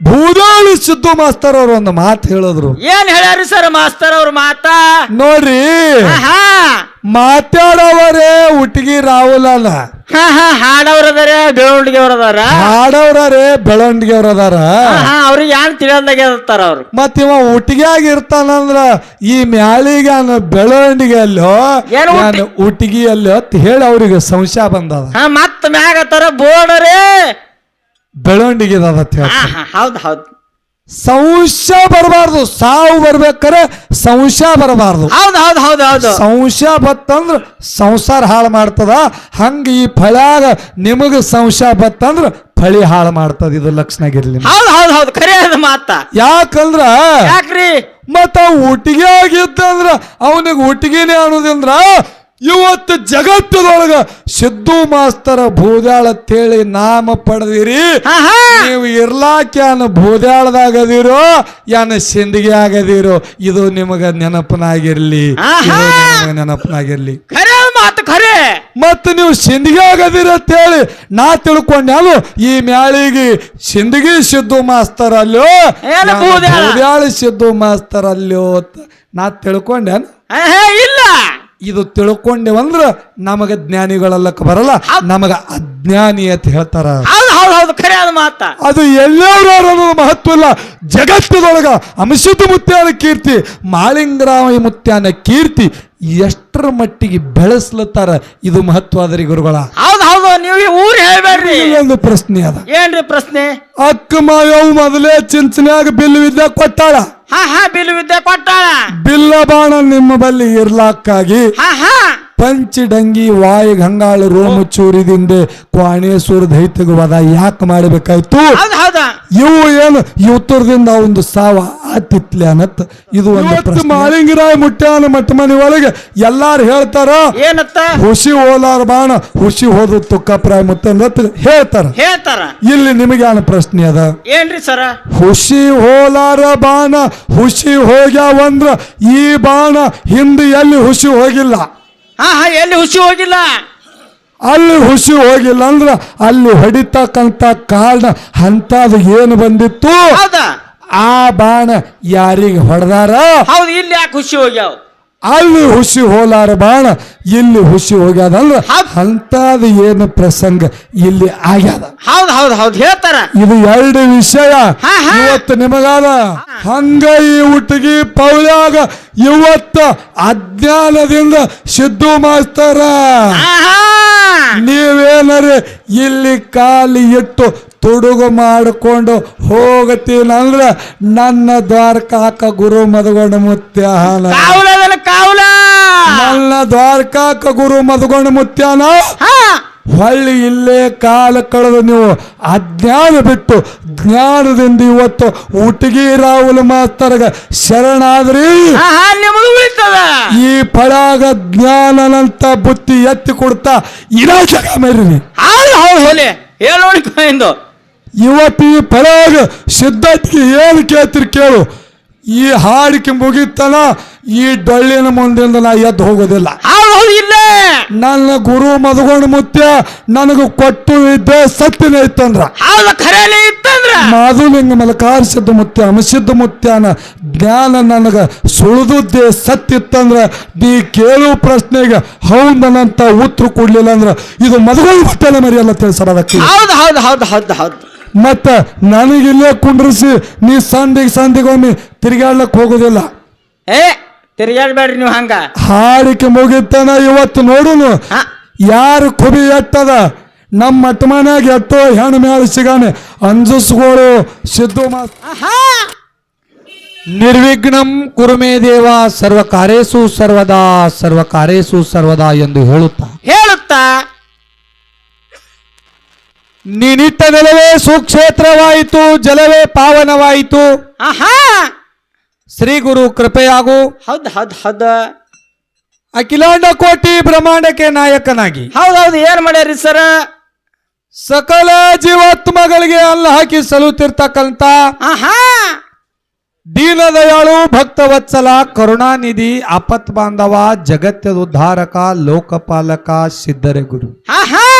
ಭೂದಾಳಿ Siddu master ಅವರು ಒಂದು ಮಾತು ಹೇಳಿದ್ರು. ಏನ್ ಹೇಳ್ಯಾರಿ ಸರ್ ಮಾಸ್ತರ್ ಅವ್ರ ಮಾತಾ? ನೋಡ್ರಿ. ಆಹಾ. ಮಾತಾಡೋವರೇ ಉಟ್ಗಿ ರಾಹುಲ್ ಅಲ್ಲ ಹಾ ಹಾ ಹಾಡವ್ರದಾರ ಬೆಳವಣಿಗೆ ಅವ್ರದಾರ ಹಾಡವ್ರೆ ಬೆಳವಣಿಗೆ ಅವರದಾರ ಅದಾರ ಹಾ ಅವ್ರಿಗೆ ಯಾನ್ ತಿಳಿಯಲ್ದಾಗ ಇರ್ತಾರ ಅವ್ರು? ಮತ್ ಇವ ಉಟ್ಗಿಯಾಗಿ ಇರ್ತಾನಂದ್ರ ಈ ಮ್ಯಾಳಿಗೆ ಅನ್ನೋ ಬೆಳವಣಿಗೆ ಅಲ್ಲೋ ಏನು ಉಟ್ಟಿ- ನಾನು ಉಟ್ಟಿಗೆ ಅಲ್ಲೋ ಅಂತ ಹೇಳಿ ಅವ್ರಿಗೆ ಸಂಶಯ ಬಂದದ. ಹಾ ಮತ್ತ ಮ್ಯಾಗತ್ತಾರ ಬೋರ್ಡರೇ ಬೆಳವಣಿಗೆ ಹೌದು ಹೌದ್. ಸಂಶಯ ಬರಬಾರ್ದು. ಸಾವು ಬರ್ಬೇಕಾರೆ ಸಂಶಯ ಬರಬಾರ್ದು. ಹೌದು ಹೌದು ಹೌದು ಹೌದು. ಸಂಶಯ ಬತ್ತಂದ್ರ ಸಂಸಾರ ಹಾಳು ಮಾಡ್ತದ. ಹಂಗ ಈ ಫಳ್ಯಾಗ ನಿಮಗ ಸಂಶಯ ಬತ್ತಂದ್ರ ಫಳಿ ಹಾಳು ಮಾಡ್ತದ. ಇದು ಲಕ್ಷಣಗಿರ್ಲಿ ಹೌದ್ ಹೌದು ಹೌದು. ಖರೆ ಅದ ಮಾತ. ಯಾಕಂದ್ರ ಯಾಕ್ರಿ? ಮತ್ತ ಒಟ್ಟಿಗೆ ಆಗಿತ್ತಂದ್ರ ಅವನಿಗೆ ಒಟ್ಟಿಗೆನೆ ಅನ್ನೋದಂದ್ರ ಇವತ್ತು ಜಗತ್ತದೊಳಗ ಸಿದ್ದು ಮಾಸ್ತರ ಭೂದಾಳ ಅಂತೇಳಿ ನಾಮ ಪಡೆದಿರಿ. ನೀವು ಇರ್ಲಾಕ ಯಾನ ಭೂದಾಳದಾಗದಿರೋ ಯಾನ ಸಿಂದಿಗೆ ಆಗದಿರೋ ಇದು ನಿಮಗ ನೆನಪನಾಗಿರ್ಲಿ. ನೆನಪನಾಗಿರ್ಲಿ. ಮಾತು ಖರೆ. ಮತ್ತ ನೀವು ಸಿಂದಿಗೆ ಆಗದಿರ ಅಂತೇಳಿ ನಾ ತಿಳ್ಕೊಂಡೆ. ಅದು ಈ ಮ್ಯಾಳಿಗೆ ಸಿಂದಗಿ ಸಿದ್ದು ಮಾಸ್ತರ್ ಅಲ್ಲೋ ಭೂದಾಳ? ಸಿದ್ದು ಮಾಸ್ತರ ಅಲ್ಲೋ ಅಂತ ನಾ ತಿಳ್ಕೊಂಡೆ. ಹಾ, ಹಾ, ಇಲ್ಲ. ಇದು ತಿಳ್ಕೊಂಡೇವಂದ್ರ ನಮಗ ಜ್ಞಾನಿಗಳಲ್ಲಕ್ಕೆ ಬರಲ್ಲ ನಮಗ ಅಜ್ಞಾನಿ ಅಂತ ಹೇಳ್ತಾರ. ಹೌದ್ ಖರೆ ಅದು ಮಾತ. ಅದು ಎಲ್ಲರೂ ಅನ್ನೋದು ಮಹತ್ವ ಇಲ್ಲ ಜಗತ್ತದೊಳಗ ಅಂಶದ ಮುತ್ಯಾನ ಕೀರ್ತಿ ಮಾಳಿಂಗರಾಮ ಮುತ್ಯಾನ ಕೀರ್ತಿ ಎಷ್ಟರ ಮಟ್ಟಿಗೆ ಬೆಳೆಸ್ಲತ್ತಾರ ಇದು ಮಹತ್ವ ಅದರಿ ಗುರುಗಳ. ಹೌದು ಹೌದು ನೀವು ಊರು ಹೇಳ್ಬೇಡ್ರಿ. ಒಂದು ಪ್ರಶ್ನೆ ಅದ. ಏನ್ರಿ ಪ್ರಶ್ನೆ? ಅಕ್ಕ ಮಾಯವ್ ಮೊದಲೇ ಚಿಂಚನ್ಯಾಗ ಬಿಲ್ಲು ವಿದ್ಯೆ ಕೊಟ್ಟಾಳ. ಹಾ ಹಾ ಬಿಲ್ ವಿದ್ಯೆ ಕೊಟ್ಟಾಳ. ಬಿಲ್ಲ ಬಾಣ ನಿಮ್ಮ ಬಲ್ಲಿ ಇರ್ಲಾಕ್ಕಾಗಿ. ಹಾ ಹಾ. ಪಂಚಡಂಗಿ ವಾಯ್ ಗಂಗಾಳ ರೋಮ ಚೂರಿದಿಂದ ಕ್ವಾಣೇಶ್ವರ ದೈತ್ಯಗ ವದ ಯಾಕೆ ಮಾಡಬೇಕಾಯ್ತು? ಇವು ಏನು? ಈ ಉತ್ತರದಿಂದ ಒಂದು ಸಾವ ಆತಿತ್ಲೆ ಅನ್ನತ್. ಇದು ಒಂದು ಮಾಲಿಂಗರಾಯ ಮುಟ್ಟಾನ ಮಟ್ಟ ಮನೆ ಒಳಗೆ ಎಲ್ಲಾರು ಹೇಳ್ತಾರ? ಏನತ್ತ? ಹುಸಿ ಹೋಲಾರ ಬಾಣ ಹುಸಿ ಹೋದ ತುಕ್ಕಪ್ರಾಯ ಮುತ್ತ ಹೇಳ್ತಾರ. ಹೇಳ್ತಾರ. ಇಲ್ಲಿ ನಿಮಗೆ ಏನು ಪ್ರಶ್ನೆ ಅದ? ಏನ್ರಿ ಸರ? ಹುಸಿ ಹೋಲಾರ ಬಾಣ ಹುಸಿ ಹೋಗ್ಯಾವಂದ್ರ ಈ ಬಾಣ ಹಿಂದೆ ಎಲ್ಲಿ ಹುಸಿ ಹೋಗಿಲ್ಲ? ಹಾ ಹಾ ಎಲ್ಲಿ ಹುಸಿ ಹೋಗಿಲ್ಲ. ಅಲ್ಲಿ ಹುಸಿ ಹೋಗಿಲ್ಲ ಅಂದ್ರೆ ಅಲ್ಲಿ ಹೊಡಿತಕ್ಕಂತ ಕಾರಣ ಅಂತದು ಏನು ಬಂದಿತ್ತು? ಹೌದಾ? ಆ ಬಾಣ ಯಾರಿಗೆ ಹೊಡೆದಾರ? ಹೌದು ಇಲ್ಲಿ ಯಾಕೆ ಹುಸಿ ಹೋಗ್ಯಾವ? ಅಲ್ಲಿ ಹುಸಿ ಹೋಲಾರ ಬಾಣ ಇಲ್ಲಿ ಹುಸಿ ಹೋಗ್ಯಾದಂದ್ರ. ಅಂತದು ಏನು ಪ್ರಸಂಗ ಇಲ್ಲಿ ಆಗ್ಯಾದ? ಹೌದು ಹೌದು ಹೌದು ಹೇಳ್ತಾರ. ಇದು ಎರಡು ವಿಷಯ. ಇವತ್ತು ನಿಮಗಾದ ಹಂಗ ಈ ಹುಟ್ಟಿಗೆ ಪೌಳ್ಯಾಗ ಇವತ್ತು ಅಜ್ಞಾನದಿಂದ ಸಿದ್ದು ಹಾ ನೀವೇನರೆ ಇಲ್ಲಿ ಕಾಲಿ ಇಟ್ಟು ತುಡುಗು ಮಾಡಿಕೊಂಡು ಹೋಗತೀನಂದ್ರೆ ನನ್ನ ದ್ವಾರಕಾಕ ಗುರು ಮದಗೊಂಡ ಮುತ್ಯಾನ. ನನ್ನ ದ್ವಾರಕಾಕ ಗುರು ಮದಗೊಂಡ ಮುತ್ಯಾನ. ಹೊಳ್ಳಿ ಇಲ್ಲೇ ಕಾಲ ಕಳೆದು ನೀವು ಅಜ್ಞಾನ ಬಿಟ್ಟು ಜ್ಞಾನದಿಂದ ಇವತ್ತು ಉಟಗಿ ರಾಹುಲ್ ಮಾಸ್ತರ್ಗ ಶರಣಾದ್ರಿ. ಈ ಫಳಾಗ ಜ್ಞಾನನಂತ ಬುತ್ತಿ ಎತ್ತಿ ಕೊಡ್ತಾ ಇರೋ ಜಗ ಮೇರಿ ಹೇಳೋಣ ಎಂದು ಪರಾಗ ಸಿದ್ಧತೆಗೆ ಏನು ಕೇಳ್ತಿರಿ ಕೇಳು. ಈ ಹಾಡಿಕೆ ಮುಗಿತನ ಈ ಡೊಳ್ಳಿನ ಮುಂದಿಂದ ನಾ ಎದ್ದು ಹೋಗೋದಿಲ್ಲ. ನನ್ನ ಗುರು ಮದಗೊಂಡು ಮುತ್ಯ ನನಗೆ ಕೊಟ್ಟು ಇದ್ದೆ ಸತ್ತಿನ ಇತ್ತಂದ್ರ. ಮಾಧುಲಿಂಗ ಮಲಕಾರ ಮಲಕಾರಿಸಿದ್ದ ಮುತ್ಯ ಅಮಸಿದ್ಧ ಮುತ್ಯನ ಜ್ಞಾನ ನನಗೆ ಸುಳಿದುದ್ದೆ ಸತ್ತಿತ್ತಂದ್ರ ನೀ ಕೇಳು ಪ್ರಶ್ನೆಗೆ ಹೌದನಂತ ಉತ್ತರ ಕೊಡ್ಲಿಲ್ಲ ಅಂದ್ರ ಇದು ಮದುವೆ ಮುತ್ಯಾನ ಮರಿಯಲ್ಲ ತಿಳಿಸ್ರ ಅದಕ್ಕೆ. ಹೌದು ಹೌದು ಹೌದು ಹೌದು ಹೌದು. ಮತ್ತ ನನಗಿಲ್ಲೇ ಕುಂಡ್ರಿಸಿ ನೀ ಸಂದಿಗೆ ಸಂದಿಗೊಮ್ಮೆ ತಿರುಗಾಡ್ಲಕ್ಕೆ ಹೋಗೋದಿಲ್ಲ. ಏ ತಿರ್ಗಾಡ್ಬೇಡ್ರಿ ನೀವು ಹಂಗ. ಹಾಡಿಕೆ ಮುಗಿತನ ಇವತ್ತು ನೋಡುನು. ಯಾರು ಕುಬಿ ಎತ್ತದ ನಮ್ಮ ಮಟ್ಟ ಎತ್ತೋ ಹೆಣ್ಣು ಮ್ಯಾಲ ಸಿಗಾನೆ. ಅಂಜಸ್ಗೋಳು ಸಿದ್ದು ಮಾಸ್ ನಿರ್ವಿಘ್ನಂ ಕುರುಮೇ ದೇವ ಸರ್ವ ಕಾರ್ಯೇಸು ಸರ್ವದಾ ಸರ್ವ ಕಾರ್ಯೇಸು ಸರ್ವದಾ ಎಂದು ಹೇಳುತ್ತಾ ಹೇಳುತ್ತಾ ನೀನಿಟ್ಟ ನೆಲವೇ ಸುಕ್ಷೇತ್ರವಾಯಿತು ಜಲವೇ ಪಾವನವಾಯಿತು. ಆಹಾ! ಶ್ರೀ ಗುರು ಕೃಪೆಯಾಗು. ಹದ್ ಹದ್ ಹದ. ಅಖಿಲಾಂಡ ಕೋಟಿ ಬ್ರಹ್ಮಾಂಡಕ್ಕೆ ನಾಯಕನಾಗಿ. ಹೌದೌದು ಹೌದು ಏನ್ ಮಾಡ್ಯಾರಿ ಸರ? ಸಕಲ ಜೀವಾತ್ಮಗಳಿಗೆ ಅಲ್ಲ ಹಾಕಿ ಸಲುತ್ತಿರ್ತಕ್ಕಂಥ ಆಹಾ! ದೀನದಯಾಳು ಭಕ್ತವತ್ಸಲ ಕರುಣಾನಿಧಿ ಆಪತ್ ಬಾಂಧವ ಜಗತ್ತದ ಉದ್ಧಾರಕ ಲೋಕಪಾಲಕ ಸಿದ್ಧರೆ ಗುರು. ಆಹಾ!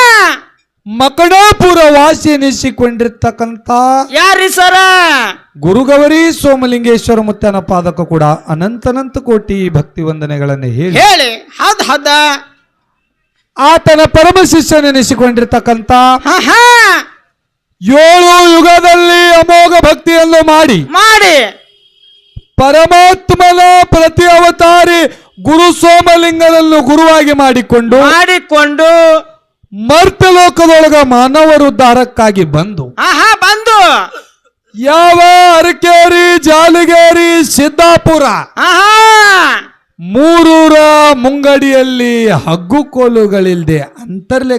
ಮಕಣಾಪುರ ವಾಸಿ ಎನಿಸಿಕೊಂಡಿರ್ತಕ್ಕಂಥ ಯಾರಿ ಸರ? ಗುರುಗವರಿ ಸೋಮಲಿಂಗೇಶ್ವರ ಮುತ್ತನ ಪಾದಕ ಕೂಡ ಅನಂತನಂತ ಕೋಟಿ ಭಕ್ತಿ ವಂದನೆಗಳನ್ನು ಹೇಳಿ. ಹೇಳಿ ಹದ ಹದ. ಆತನ ಪರಮ ಶಿಷ್ಯನೆನಿಸಿಕೊಂಡಿರ್ತಕ್ಕಂಥ ಏಳು ಯುಗದಲ್ಲಿ ಅಮೋಘ ಭಕ್ತಿಯನ್ನು ಮಾಡಿ. ಮಾಡಿ. ಪರಮಾತ್ಮನ ಪ್ರತಿ ಅವತಾರಿ ಗುರು ಸೋಮಲಿಂಗನನ್ನು ಗುರುವಾಗಿ ಮಾಡಿಕೊಂಡು ಮಾಡಿಕೊಂಡು ಮರ್ತಲೋಕದೊಳಗ ಮಾನವರು ದಾರಕ್ಕಾಗಿ ಬಂದು ಆಹಾ ಬಂದು. ಯಾವ ಅರಕೇರಿ ಜಾಲಿಗೇರಿ ಸಿದ್ದಾಪುರ ಹಾ ಹಾ ಮೂರೂರ ಮುಂಗಡಿಯಲ್ಲಿ ಹಗ್ಗು ಕೋಲುಗಳಿಲ್ದೆ ಅಂತರ್ಲೆ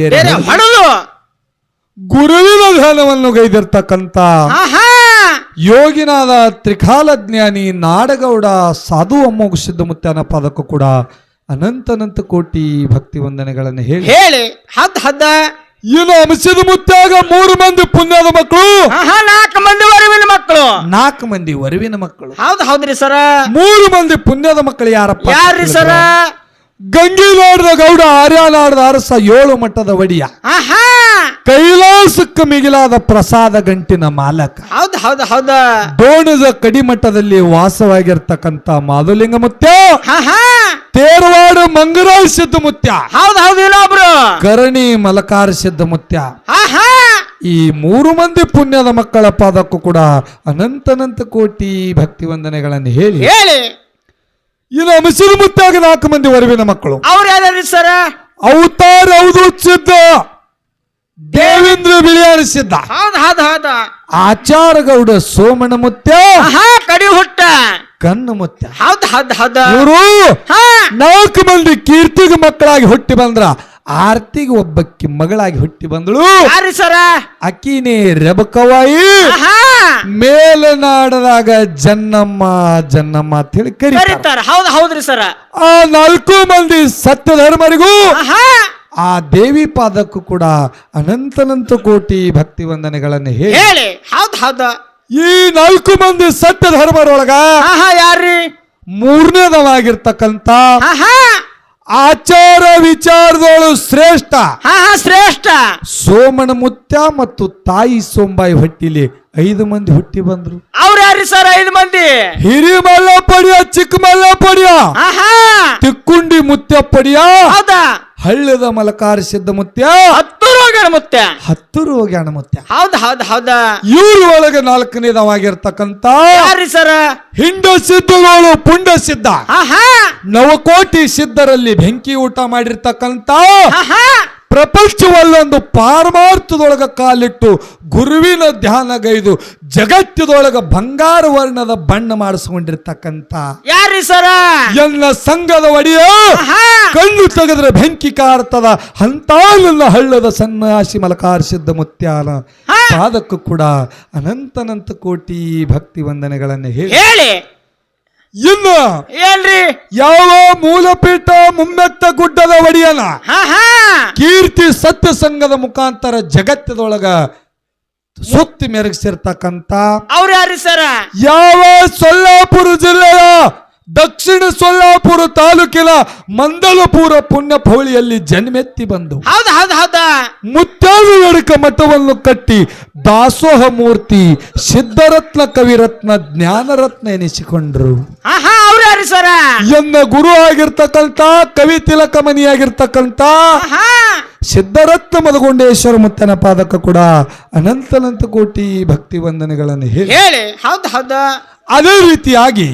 ಬೇರೆ ಹೊಡೆದು ಗುರುವಿನ ಧ್ಯಾನವನ್ನು ಗೈದಿರ್ತಕ್ಕಂಥ ಆಹಾ. ಯೋಗಿನಾದ ತ್ರಿಕಾಲ ಜ್ಞಾನಿ ನಾಡಗೌಡ ಸಾಧು ಅಮ್ಮೋಗ ಸಿದ್ಧಮುತ್ತನ ಪದಕ್ಕೂ ಕೂಡ ಅನಂತನಂತ ಕೋಟಿ ಭಕ್ತಿ ವಂದನೆಗಳನ್ನು ಹೇಳಿ. ಹೇಳಿ. ಹದ್ ಹದ್ದ ಇನ್ನು ಅಂಶದ ಮುತ್ತಾಗ ಮೂರು ಮಂದಿ ಪುಣ್ಯದ ಮಕ್ಕಳು. ಹಾ ಹಾ ನಾಲ್ಕು ಮಂದಿ ವರವಿನ ಮಕ್ಕಳು. ನಾಲ್ಕು ಮಂದಿ ವರವಿನ ಮಕ್ಕಳು. ಹೌದು ಹೌದ್ರಿ ಸರ. ಮೂರು ಮಂದಿ ಪುಣ್ಯದ ಮಕ್ಕಳು ಯಾರಪ್ಪ ಯಾರ್ರಿ ಸರ? ಗಂಗಿನಾಡದ ಗೌಡ ಆರ್ಯಾನಾಡದ ಅರಸ ಏಳು ಮಟ್ಟದ ಒಡಿಯ. ಕೈಲಾಸಕ್ಕೆ ಮಿಗಿಲಾದ ಪ್ರಸಾದ ಗಂಟಿನ ಮಾಲಕ. ಹೌದು ಹೌದು ಹೌದ. ಡೋಣದ ಕಡಿಮಟ್ಟದಲ್ಲಿ ವಾಸವಾಗಿರ್ತಕ್ಕಂತ ಮಾಧುಲಿಂಗ ಮುತ್ಯ ತೇರವಾಡ ಮಂಗರಾಜ್ ಸಿದ್ಧ ಮುತ್ಯ ಹೌದು ಹೌದು ಇನ್ನೊಬ್ರು. ಕರಣಿ ಮಲಕಾರ ಸಿದ್ಧ ಮುತ್ಯ ಈ ಮೂರು ಮಂದಿ ಪುಣ್ಯದ ಮಕ್ಕಳ ಪಾದಕ್ಕೂ ಕೂಡ ಅನಂತನಂತ ಕೋಟಿ ಭಕ್ತಿ ವಂದನೆಗಳನ್ನು ಹೇಳಿ. ಹೇಳಿ. ಇನ್ನು ಅಂಶದ ಮುತ್ತಾಗಿ ನಾಲ್ಕು ಮಂದಿ ವರವಿನ ಮಕ್ಕಳು. ಅವ್ರು ಯಾರು ಸರ? ಅವತಾರ ಅವಧೂತ್ ಸಿದ್ಧ ದೇವೇಂದ್ರ ಬಿಳಿ ಸಿದ್ಧ ಹೌದ್ ಹೌದ್ ಹೌದ. ಆಚಾರ ಗೌಡ ಸೋಮಣ ಮುತ್ಯ ಹಾ ಕಡಿ ಹುಟ್ಟ. ಕಣ್ಣು ಮುತ್ಯ. ಹೌದ್ ಹೌದ್ ಹೌದ. ಇವರು ಹಾ. ನಾಲ್ಕು ಮಂದಿ ಕೀರ್ತಿಗೆ ಮಕ್ಕಳಾಗಿ ಹುಟ್ಟಿ ಬಂದ್ರ ಆರ್ತಿಗೆ ಒಬ್ಬಕ್ಕೆ ಮಗಳಾಗಿ ಹುಟ್ಟಿ ಬಂದಳು. ಯಾರು ಸರ? ಅಕ್ಕಿನೇ ರೆಬಕವಾಯಿ ಮೇಲನಾಡದಾಗ ಜನ್ನಮ್ಮ ಜನ್ನಮ್ಮ ಅಂತ ಹೇಳಿ ಕರೀತಾರೆ. ಹೌದು ಹೌದ್ ಹೌದ್ರಿ ಸರ. ಆ ನಾಲ್ಕು ಮಂದಿ ಸತ್ಯ ಧರ್ಮರಿಗೂ ಆ ದೇವಿ ಪಾದಕ್ಕೂ ಕೂಡ ಅನಂತನಂತ ಕೋಟಿ ಭಕ್ತಿ ವಂದನೆಗಳನ್ನು ಹೇಳಿ. ಹೇಳಿ. ಹೌದು ಹೌದ. ಈ ನಾಲ್ಕು ಮಂದಿ ಸತ್ಯ ಧರ್ಮರೊಳಗ ಆಹಾ ಯಾರ್ರಿ? ಮೂರನೇದವಾಗಿರ್ತಕ್ಕಂಥ ಹಾ ಹಾ ಆಚಾರ ವಿಚಾರದೊಳು ಶ್ರೇಷ್ಠ. ಹಾ ಹಾ ಶ್ರೇಷ್ಠ. ಸೋಮನ ಮುತ್ಯ ಮತ್ತು ತಾಯಿ ಸೋಂಬಾಯಿ ಹೊಟ್ಟಿಲಿ ಐದು ಮಂದಿ ಹುಟ್ಟಿ ಬಂದ್ರು. ಅವ್ರು ಯಾರ್ರಿ ಸರ್ ಐದು ಮಂದಿ? ಹಿರಿ ಮಲ್ಲ ಪಡಿಯ ಚಿಕ್ಕ ಮಲ್ಲ ಪಡಿಯ ಹಾ ಹಾ ತಿಕ್ಕುಂಡಿ ಮುತ್ಯ ಪಡಿಯ ಹೌದಾ? ಹಳ್ಳದ ಮಲಕಾರ ಸಿದ್ಧ ಮುತ್ಯ? ಹತ್ತು ರೋಗ ಮುತ್ಯ? ಹತ್ತು ರೋಗ ಮುತ್ಯ? ಹೌದ್ ಹೌದ್ ಹೌದ. ಇವ್ರ ಒಳಗೆ ನಾಲ್ಕನೇದವಾಗಿರ್ತಕ್ಕಂತ ಯಾರಿ ಸರ? ಹಿಂಡ ಸಿದ್ಧಗಳು ಪುಂಡ ಸಿದ್ಧ. ನವಕೋಟಿ ಸಿದ್ಧರಲ್ಲಿ ಬೆಂಕಿ ಊಟ ಮಾಡಿರ್ತಕ್ಕಂತ ಪ್ರಪಂಚವಲ್ಲೊಂದು ಪಾರಮಾರ್ಥದೊಳಗ ಕಾಲಿಟ್ಟು ಗುರುವಿನ ಧ್ಯಾನಗೈದು ಜಗತ್ತದೊಳಗ ಬಂಗಾರ ವರ್ಣದ ಬಣ್ಣ ಮಾಡಿಸ್ಕೊಂಡಿರ್ತಕ್ಕಂತ ಯಾರಿ ಸರ? ಎಲ್ಲ ಸಂಘದ ಒಡೆಯ? ಕಣ್ಣು ತೆಗೆದ್ರೆ ಬೆಂಕಿ ಕಾರ್ತದ ಅಂತ ನನ್ನ ಹಳ್ಳದ ಸನ್ಯಾಸಿ ಮಲಕಾರಿಸಿದ್ದ ಮುತ್ಯಾಲ. ಪಾದಕ್ಕೂ ಕೂಡ ಅನಂತನಂತ ಕೋಟಿ ಭಕ್ತಿ ವಂದನೆಗಳನ್ನು ಹೇಳಿ. ಹೇಳಿ! ಇನ್ನು ಏನ್ರಿ? ಯಾವ ಮೂಲಪೀಠ ಮುಮ್ಮೆತ್ತ ಗುಡ್ಡದ ಒಡೆಯನ? ಕೀರ್ತಿ ಸತ್ಯ ಸಂಘದ ಮುಖಾಂತರ ಜಗತ್ತದೊಳಗ ಸುತ್ತಿ ಮೆರಗಿಸಿರ್ತಕ್ಕಂಥ ಅವ್ರು ಯಾರು ಸರ? ಯಾವ ಸೊಲ್ಲಾಪುರ ಜಿಲ್ಲೆಯ ದಕ್ಷಿಣ ಸೊಲ್ಲಾಪುರ ತಾಲೂಕಿನ ಮಂದಲಪುರ ಪುಣ್ಯ ಪೌಳಿಯಲ್ಲಿ ಜನ್ಮೆತ್ತಿ ಬಂದು ಹೌದು ಹೌದು ಮಠವನ್ನು ಕಟ್ಟಿ ದಾಸೋಹ ಮೂರ್ತಿ ಸಿದ್ಧರತ್ನ ಕವಿರತ್ನ ಜ್ಞಾನರತ್ನ ಎನಿಸಿಕೊಂಡ್ರು. ಸರ? ಎನ್ನ ಗುರು ಆಗಿರ್ತಕ್ಕಂತ ಕವಿ ತಿಲಕಮನಿ ಆಗಿರತಕ್ಕಂಥ ಹಾ ಸಿದ್ಧರತ್ನ ಮದಗೊಂಡೇಶ್ವರ ಮುತ್ತನ ಪಾದಕ ಕೂಡ ಅನಂತನಂತ ಕೋಟಿ ಭಕ್ತಿ ವಂದನೆಗಳನ್ನು ಹೇಳಿ. ಹೇಳಿ ಹೌದ್ ಹೌದ. ಅದೇ ರೀತಿಯಾಗಿ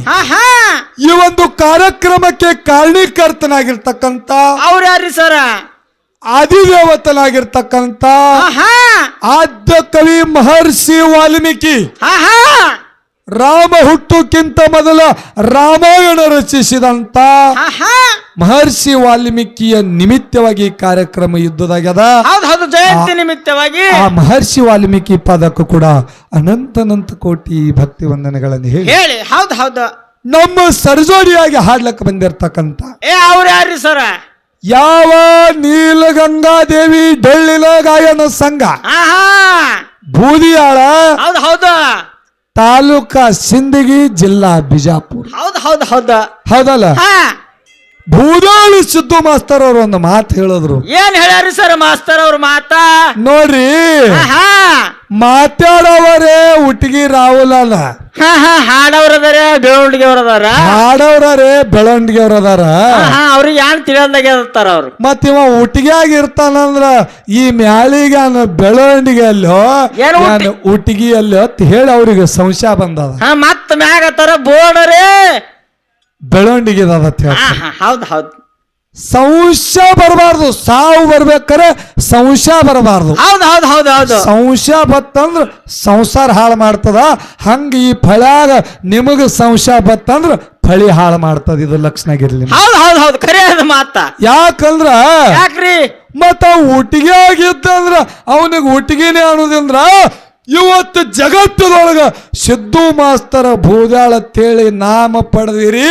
ಈ ಒಂದು ಕಾರ್ಯಕ್ರಮಕ್ಕೆ ಕಾರಣೀಕರ್ತನಾಗಿರ್ತಕ್ಕಂತ ಅವ್ರು ಯಾರ್ರಿ ಸರ ಆದಿದೇವತನಾಗಿರ್ತಕ್ಕಂತ ಆದ್ಯ ಕವಿ ಮಹರ್ಷಿ ವಾಲ್ಮೀಕಿ. ರಾಮ ಹುಟ್ಟುಕ್ಕಿಂತ ಮೊದಲ ರಾಮಾಯಣ ರಚಿಸಿದಂತ ಮಹರ್ಷಿ ವಾಲ್ಮೀಕಿಯ ನಿಮಿತ್ತವಾಗಿ ಕಾರ್ಯಕ್ರಮ ಯುದ್ಧದಾಗ್ಯದ. ಹೌದ್ ಹೌದು ಜಯಂತಿ ನಿಮಿತ್ತವಾಗಿ. ಆ ಮಹರ್ಷಿ ವಾಲ್ಮೀಕಿ ಪದಕ್ಕೂ ಕೂಡ ಅನಂತನಂತ ಕೋಟಿ ಭಕ್ತಿ ವಂದನೆಗಳನ್ನು ಹೇಳಿ. ಹೇಳಿ ಹೌದ್ ಹೌದು. ನಮ್ಮ ಸರ್ಜೋಡಿಯಾಗಿ ಹಾಡ್ಲಕ್ಕೆ ಬಂದಿರತಕ್ಕಂತ ಏ ಅವ್ರು ಯಾರ್ರಿ ಸರ? ಯಾವ ನೀಲಗಂಗಾದೇವಿ ಡೊಳ್ಳಿಲ ಗಾಯನ ಸಂಘ? ಬೂದಿಯಾಳ ಹೌದ್ ಹೌದು. ತಾಲೂಕಾ ಸಿಂದಗಿ ಜಿಲ್ಲಾ ಬಿಜಾಪುರ. ಹೌದು ಹೌದು ಹೌದು. ಹೌದಲ್ಲ? ಭೂದಾಳಿ ಸಿದ್ದು ಮಾಸ್ತರ್ ಅವರು ಒಂದು ಮಾತು ಹೇಳಿದ್ರು. ಏನ್ ಹೇಳ್ಯಾರಿ ಸರ್ ಮಾಸ್ತರ್ ಅವ್ರ ಮಾತಾ? ನೋಡ್ರಿ ಮಾತಾಡೋವರೇ ಉಟ್ಗಿ ರಾಹುಲ್ ಅಲ್ಲ. ಹಾಡವ್ರದಾರೆ ಬೆಳವಣಿಗೆ ಅವ್ರದಾರ ಹಾಡವ್ರೇ ಬೆಳವಣಿಗೆ ಅದಾರ ಹಾ ಅವ್ರಿಗೆ ಯಾರು ತಿಳಿಯಲ್ದಾಗೆ ಇರ್ತಾರ ಅವ್ರು? ಮತ್ ಇವ ಉಟ್ಗಿ ಇರ್ತಾನಂದ್ರ ಈ ಮ್ಯಾಳಿಗೆ ಅವ್ನ ಬೆಳವಣಿಗೆ ಅಲ್ಲೋ ನಾನು ಉಟ್ಟಿಗೆ ಅಲ್ಲೋ ಅಂತ ಹೇಳಿ ಅವ್ರಿಗೆ ಸಂಶಯ ಬಂದದ. ಹಾ ಮತ್ತ ಮ್ಯಾಗ ಬೋರ್ಡರೇ ಬೆಳವಣಿಗೆ ಹೌದ್ ಹೌದ್. ಸಂಶಯ ಬರಬಾರ್ದು. ಸಾವು ಬರ್ಬೇಕಾರೆ ಸಂಶಯ ಬರಬಾರ್ದು. ಹೌದು ಹೌದು ಹೌದು ಹೌದು. ಸಂಶಯ ಬತ್ತಂದ್ರ ಸಂಸಾರ ಹಾಳು ಮಾಡ್ತದ. ಹಂಗ ಈ ಫಳ್ಯಾಗ ನಿಮಗ ಸಂಶಯ ಬತ್ತಂದ್ರ ಫಳಿ ಹಾಳು ಮಾಡ್ತದ ಇದು ಲಕ್ಷಣಗಿರ್ಲಿ ಹೌದು ಹೌದು ಹೌದು. ಖರೆ ಅದ ಮಾತ. ಯಾಕಂದ್ರ ಯಾಕ್ರಿ? ಮತ್ತ ಒಟ್ಟಿಗೆ ಆಗಿತ್ತಂದ್ರ ಅವನಿಗೆ ಒಟ್ಟಿಗೆನೆ ಅನ್ನೋದಂದ್ರ ಇವತ್ತು ಜಗತ್ತದೊಳಗ ಸಿದ್ದು ಮಾಸ್ತರ ಭೂದಾಳ ತೇಳಿ ನಾಮ ಪಡೆದಿರಿ.